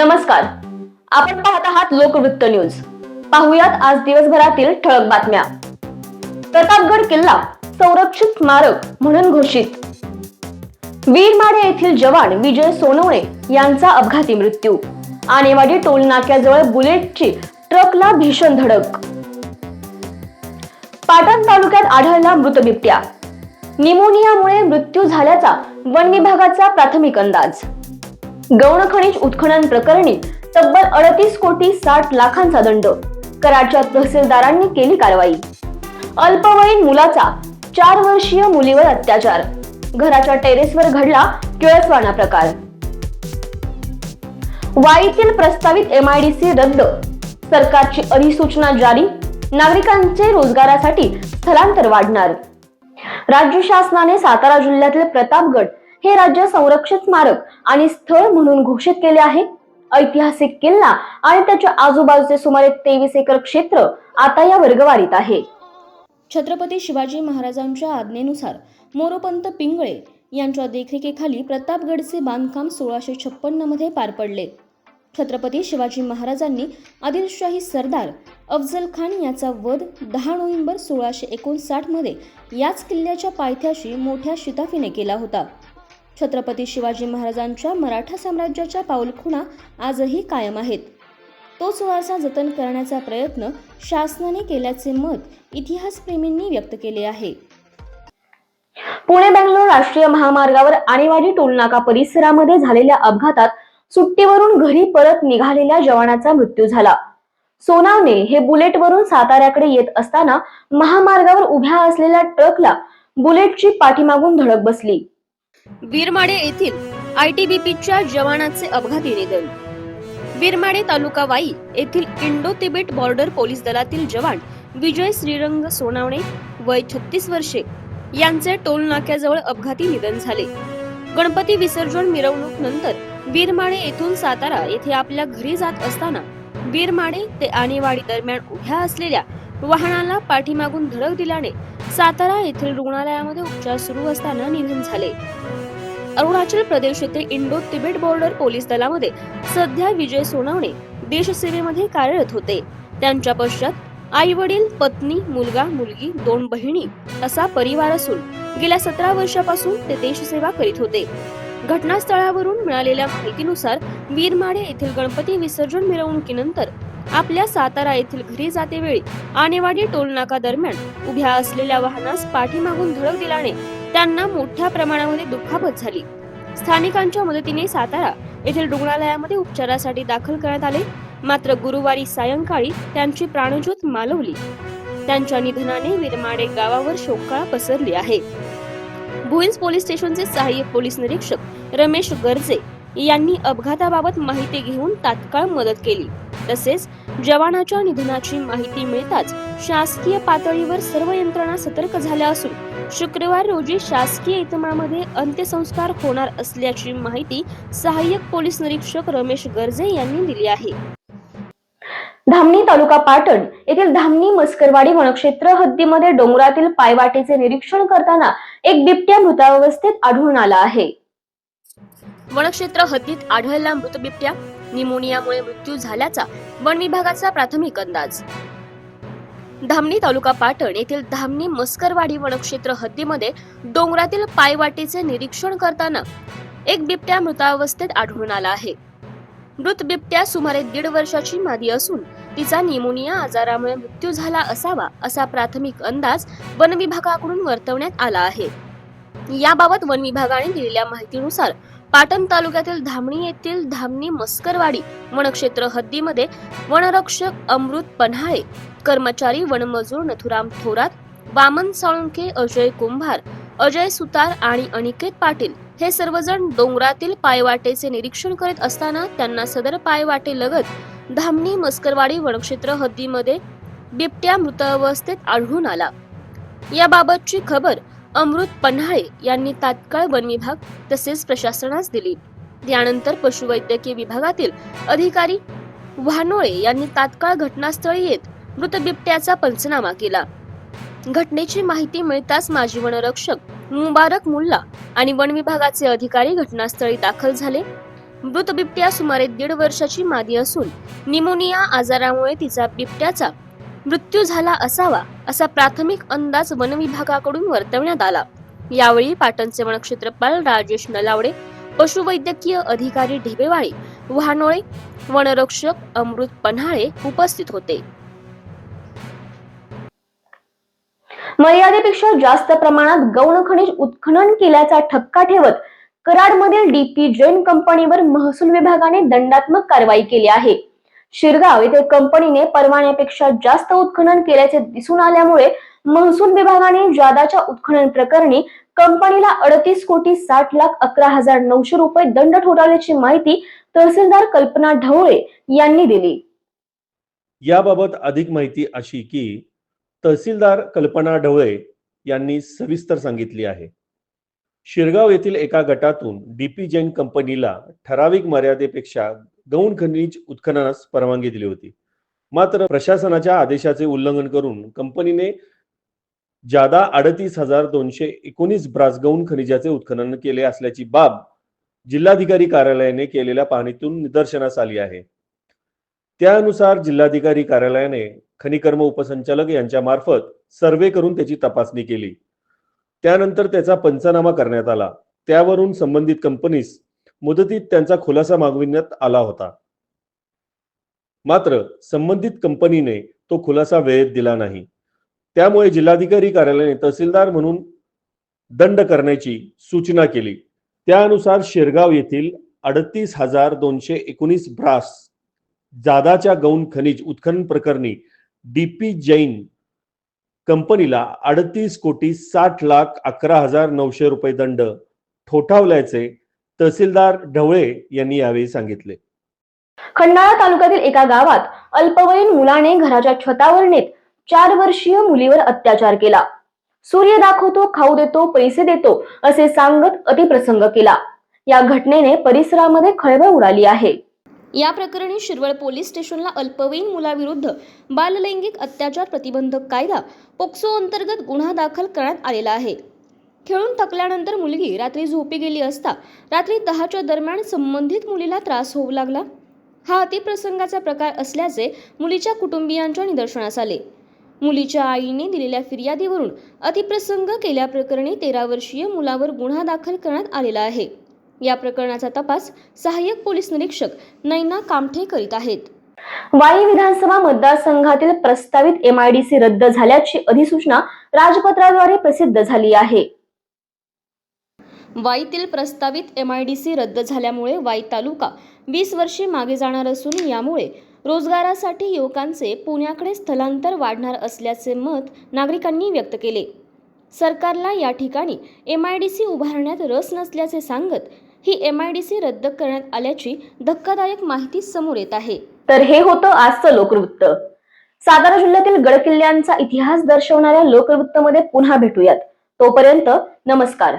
नमस्कार. आपण पाहत आहात लोकवृत्त न्यूज. पाहुयात आज दिवसभरातील ठळक बातम्या. प्रतापगड किल्ला संरक्षित स्मारक म्हणून घोषित. वीरमाडे येथील जवान विजय सोनवणे यांचा अपघाती मृत्यू. आणेवाडी टोल नाक्याजवळ बुलेटची ट्रकला भीषण धडक. पाटण तालुक्यात आढळला मृत बिबट्या. निमोनियामुळे मृत्यू झाल्याचा वन विभागाचा प्राथमिक अंदाज. गौण खनिज उत्खनन प्रकरणी तब्बल अडतीस कोटी साठ लाखांचा दंड. कराडच्या तहसीलदारांनी केली कारवाई. अल्पवयीन मुलाचा चार वर्षीय मुलीवर अत्याचार. घराच्या टेरेसवर घडला किळसवाना प्रकार. वाईतील प्रस्तावित एमआयडीसी रद्द. सरकारची अधिसूचना जारी. नागरिकांचे रोजगारासाठी स्थलांतर वाढणार. राज्य शासनाने सातारा जिल्ह्यातील प्रतापगड हे राज्य संरक्षित स्मारक आणि स्थळ म्हणून घोषित केले आहे. ऐतिहासिक किल्ला आणि त्याच्या आजूबाजूचे सुमारे तेवीस एकर क्षेत्र आता या वर्गवारीत आहे. छत्रपती शिवाजी महाराजांच्या आज्ञेनुसार मोरोपंत पिंगळे यांच्या देखरेखीखाली प्रतापगडचे बांधकाम सोळाशे छप्पन्नमध्ये पार पडले. छत्रपती शिवाजी महाराजांनी आदिलशाही सरदार अफजल खान याचा वध दहा नोव्हेंबर सोळाशे एकोणसाठमध्ये याच किल्ल्याच्या पायथ्याशी मोठ्या शिताफीने केला होता. छत्रपती शिवाजी महाराजांच्या मराठा साम्राज्याच्या पाऊलखुणा आजही कायम आहेत. तोच वारसा जतन करण्याचा प्रयत्न शासनाने केल्याचे मत इतिहासप्रेमींनी व्यक्त केले आहे. पुणे बेंगलोर राष्ट्रीय महामार्गावर आणेवाडी टोलनाका परिसरामध्ये झालेल्या अपघातात सुट्टीवरून घरी परत निघालेल्या जवानाचा मृत्यू झाला. सोनावणे हे बुलेटवरून साताऱ्याकडे येत असताना महामार्गावर उभ्या असलेल्या ट्रकला बुलेटची पाठीमागून धडक बसली. बीरमाडे येथील आयटीबीपीच्या जवानाचे अपघाती निधन. बीरमाडे तालुका वाई येथील इंडो तिबेट बॉर्डर पोलीस दलातील जवान विजय श्रीरंग सोनावणे वय छत्तीस वर्षे यांचे टोल नाक्याजवळ अपघाती निधन झाले. गणपती विसर्जन मिरवणूक नंतर वीरमाडे येथून सातारा येथे आपल्या घरी जात असताना बीरमाडे ते आणेवाडी दरम्यान उभ्या असलेल्या वाहनाला पाठीमागून धडक दिल्याने सातारा येथील रुग्णालयामध्ये उपचार सुरू असताना निधन झाले. अरुणाचल प्रदेश येथे इंडो तिबेट बॉर्डर पोलीस दलामध्ये सध्या विजय सोनवणे देशसेवेमध्ये कार्यरत होते. त्यांच्या पश्चात आई वडील पत्नी मुलगा मुलगी दोन बहिणी असा परिवार असून गेल्या सतरा वर्षापासून ते देशसेवा करीत होते. घटनास्थळावरून मिळालेल्या माहितीनुसार वीरमाडे येथील गणपती विसर्जन मिरवणुकीनंतर आपल्या सातारा येथील घरी जातेवेळी आणेवाडी टोलनाका दरम्यान उभ्या असलेल्या वाहनास पाठीमागून धडक दिल्याने त्यांना मोठ्या प्रमाणामध्ये दुखापत झाली. स्थानिकांच्या मदतीने सातारा येथील रुग्णालयामध्ये उपचारासाठी दाखल करण्यात आले. मात्र गुरुवारी सायंकाळी त्यांची प्राणज्योत मालवली. त्यांच्या निधनाने विरमाडे गावावर शोकाळ पसरली आहे. भुईंज पोलीस स्टेशनचे सहाय्यक पोलीस निरीक्षक रमेश गर्जे यांनी अपघाताबाबत माहिती घेऊन तात्काळ मदत केली. तसेच जवानाच्या निधनाची माहिती मिळताच शासकीय पातळीवर सर्व यंत्रणा सतर्क झाल्या असून शुक्रवार रोजी शासकीय इतमामध्ये अंत्यसंस्कार होणार असल्याची माहिती सहाय्यक पोलीस निरीक्षक रमेश गर्जे यांनी दिली आहे. धामणी तालुका पाटण येथील धामणी मस्करवाडी वनक्षेत्र हद्दीमध्ये डोंगरातील पायवाटेचे निरीक्षण करताना एक बिबट्या मृतावस्थेत आढळून आला आहे. वनक्षेत्र हद्दीत आढळला मृत बिबट्या निमोनियामुळे मृत्यू झाल्याचा वन विभागाचा प्राथमिक अंदाज. धामणी तालुका पाटण येथील धामणी मस्करवाडी वनक्षेत्र हद्दीमध्ये डोंगरातील पायवाटेचे निरीक्षण करताना एक बिबट्या मृतावस्थेत आढळून आला आहे. मृत बिबट्या सुमारे दीड वर्षाची मादी असून तिचा निमोनिया आजारामुळे मृत्यू झाला असावा असा प्राथमिक अंदाज वन विभागाकडून वर्तवण्यात आला आहे. याबाबत वन विभागाने दिलेल्या माहितीनुसार पाटण तालुक्यातील धामणी येथील धामणी मस्करवाडी वनक्षेत्र हद्दीमध्ये वनरक्षक अमृत पन्हाळे कर्मचारी वनमजूर नथुराम थोरात वामन साळुंके अजय कुंभार अजय सुतार आणि अनिकेत पाटील हे सर्वजण डोंगरातील पायवाटेचे निरीक्षण करीत असताना त्यांना सदर पायवाटे लगत धामणी मस्करवाडी वनक्षेत्र हद्दीमध्ये बिबट्या मृत अवस्थेत आढळून आला. याबाबतची खबर अमृत पन्हाळे यांनी तात्काळ वन विभाग तसेच प्रशासनास दिली. त्यानंतर पशुवैद्यकीय विभागातील अधिकारी वानोळे यांनी तात्काळ घटनास्थळी येत मृत बिबट्याचा पंचनामा केला. घटनेची माहिती मिळताच माजी वनरक्षक मुबारक मुल्ला आणि वन विभागाचे अधिकारी घटनास्थळी दाखल झाले. मृत बिबट्या सुमारे दीड वर्षाची मादी असून निमोनिया आजारामुळे तिचा बिबट्याचा मृत्यू झाला असावा असा प्राथमिक अंदाज वन विभागाकडून वर्तवण्यात आला. यावेळी पाटणचे वनक्षेत्रपाल राजेश नलावडे पशुवैद्यकीय अधिकारी ढेबेवाळे वाहनोळे वनरक्षक अमृत पन्हाळे उपस्थित होते. मर्यादेपेक्षा जास्त प्रमाणात गौण खनिज उत्खनन केल्याचा ठपका ठेवत कराडमधील डीपी जैन कंपनीवर महसूल विभागाने दंडात्मक कारवाई केली आहे. शिरगाव येथे कंपनीने परवान्यापेक्षा जास्त उत्खनन केल्याचे दिसून आल्यामुळे महसूल विभागाने जादाच्या उत्खनन प्रकरणी कंपनीला अडतीस कोटी साठ लाख अकरा हजार नऊशे रुपये दंड ठोठावल्याची माहिती तहसीलदार कल्पना ढवळे यांनी दिली. याबाबत अधिक माहिती अशी की तहसीलदार कल्पना ढवळे यांनी सविस्तर सांगितली आहे. शिरगाव येथील एका गटातून डीपी जैन कंपनीला ठराविक मर्यादेपेक्षा गौण खनिज उत्खननास परवानगी दिली होती. मात्र प्रशासनाच्या आदेशाचे उल्लंघन करून कंपनीने जादा अडतीस हजार दोनशे एकोणीस ब्रास गौण खनिजाचे उत्खनन केले असल्याची बाब जिल्हाधिकारी कार्यालयाने केलेल्या पाहणीतून निदर्शनास आली आहे. त्यानुसार जिल्हाधिकारी कार्यालयाने खनिकर्म उपसंचालक यांच्या मार्फत सर्वे करून त्याची तपासणी केली. त्यानंतर त्याचा पंचनामा करण्यात आला. त्यावरून संबंधित कंपनीस मुदतीत त्यांचा खुलासा मागविण्यात आला होता. मात्र संबंधित कंपनीने तो खुलासा वेळेत दिला नाही. त्यामुळे जिल्हाधिकारी कार्यालयाने तहसीलदार म्हणून दंड करण्याची सूचना केली. त्यानुसार शिरगाव येथील अडतीस हजार दोनशे एकोणीस ब्रास जादाच्या गौण खनिज उत्खनन प्रकरणी डीपी जैन कंपनीला अडतीस कोटी साठ लाख अकरा हजार नऊशे रुपये दंड ठोठावल्याचे तहसीलदार ढवळे यांनी यावेळी सांगितले. खंडाळा तालुक्यातील एका गावात अल्पवयीन मुलाने घराच्या छतावर नेत चार वर्षीय मुलीवर अत्याचार केला. सूर्य दाखवतो खाऊ देतो पैसे देतो असे सांगत अतिप्रसंग केला. या घटनेने परिसरामध्ये खळबळ उडाली आहे. या प्रकरणी शिरवळ पोलीस स्टेशनला अल्पवयीन मुलाविरुद्ध बाललैंगिक अत्याचार प्रतिबंधक कायदा पोक्सो अंतर्गत गुन्हा दाखल करण्यात आलेला आहे. खेळून थकल्यानंतर मुलगी रात्री झोपी गेली असता रात्री दहाच्या दरम्यान संबंधित मुलीला त्रास होऊ लागला. हा अतिप्रसंगाचा प्रकार असल्याचे मुलीच्या कुटुंबियांच्या निदर्शनास आले. मुलीच्या आईने दिलेल्या फिर्यादीवरून अतिप्रसंग केल्याप्रकरणी तेरा वर्षीय मुलावर गुन्हा दाखल करण्यात आलेला आहे. या प्रकरणाचा तपास सहाय्यक पोलीस निरीक्षक नैना कामठे करीत आहेत. वाई विधानसभा मतदारसंघातील प्रस्तावित एमआयडीसी रद्द झाल्याची अधिसूचना राजपत्राद्वारे प्रसिद्ध झाली आहे. वाईतील प्रस्तावित एमआयडीसी रद्द झाल्यामुळे वाई तालुका वीस वर्षे मागे जाणार असून यामुळे रोजगारासाठी युवकांचे पुण्याकडे स्थलांतर वाढणार असल्याचे मत नागरिकांनी व्यक्त केले. सरकारला या ठिकाणी एम आयडीसी उभारण्यात रस नसल्याचे सांगत ही एम आयडीसी रद्द करण्यात आल्याची धक्कादायक माहिती समोर येत आहे. तर हे होतं आजचं लोकवृत्त. सातारा जिल्ह्यातील गडकिल्ल्यांचा इतिहास दर्शवणाऱ्या लोकवृत्तमध्ये पुन्हा भेटूयात. तोपर्यंत नमस्कार.